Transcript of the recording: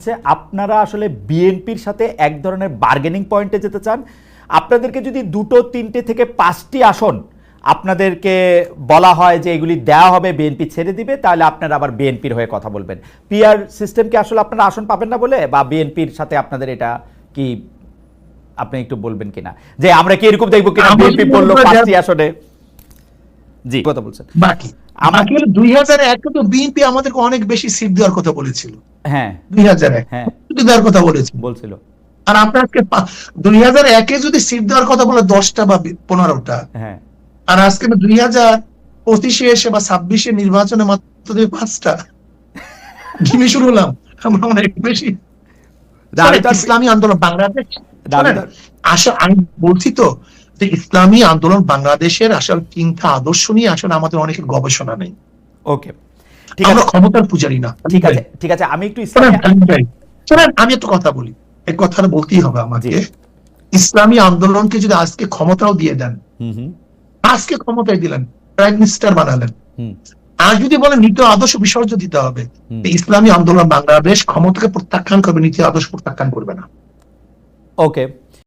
হচ্ছে আপনারা আসলে বিএনপির সাথে এক ধরনের বার্গেনিং পয়েন্টে যেতে চান। আপনাদেরকে যদি দুটো তিনটে থেকে পাঁচটি আসন আপনাদেরকে বলা হয় যে এগুলি দেওয়া হবে বিএনপি ছেড়ে দিবে তাহলে আপনারা আবার বিএনপির হয়ে কথা বলবেন। পিআর সিস্টেমকে আসলে আপনারা আসন পাবেন না বলে বা বিএনপির সাথে আপনাদের এটা কি আপনি একটু বলবেন কিনা? যে আমরা কি এরকম দেখব কিনা বিএনপি বলল পাঁচটি আসনে? জি। কথা বলছেন। বাকি। হলো দুই হাজার একে তো বিএনপি আমাদেরকে অনেক বেশি সিট দেওয়ার কথা বলেছিল। হ্যাঁ। দুই হাজার এক। হ্যাঁ। দেওয়ার কথা বলেছিল। বলছিল। আর আপনাকে দুই হাজার একে যদি সিট দেওয়ার কথা বলে দশটা বা পনেরোটা। হ্যাঁ। আর আজকে দুই হাজার পঁচিশে এসে বা ছাব্বিশে নির্বাচনে মাত্র দুই পাঁচটা। ঘিমে শুরু হলাম। আমরা অনেক বেশি। ইসলামী আন্দোলন বাংলাদেশ। আসলে আমি বলছি তো যে ইসলামী আন্দোলন বাংলাদেশের আসলে চিন্তা আদর্শ নিয়ে আসলে আমাদের অনেকের গবেষণা নেই। ওকে ঠিক আমরা আছে। ক্ষমতার পূজারি না ঠিক আছে ঠিক আছে আমি একটু শোনেন, আমি একটু কথা বলি। এই কথাটা বলতেই হবে আমাকে। ইসলামী আন্দোলনকে যদি আজকে ক্ষমতাও দিয়ে দেন আজকে ক্ষমতায় দিলেন প্রাইম মিনিস্টার বানালেন। আর যদি বলেন নীতি আদর্শ বিসর্জন দিতে হবে ইসলামী আন্দোলন বাংলাদেশ ক্ষমতাকে প্রত্যাখ্যান করবে নীতি আদর্শ প্রত্যাখ্যান করবে না। ওকে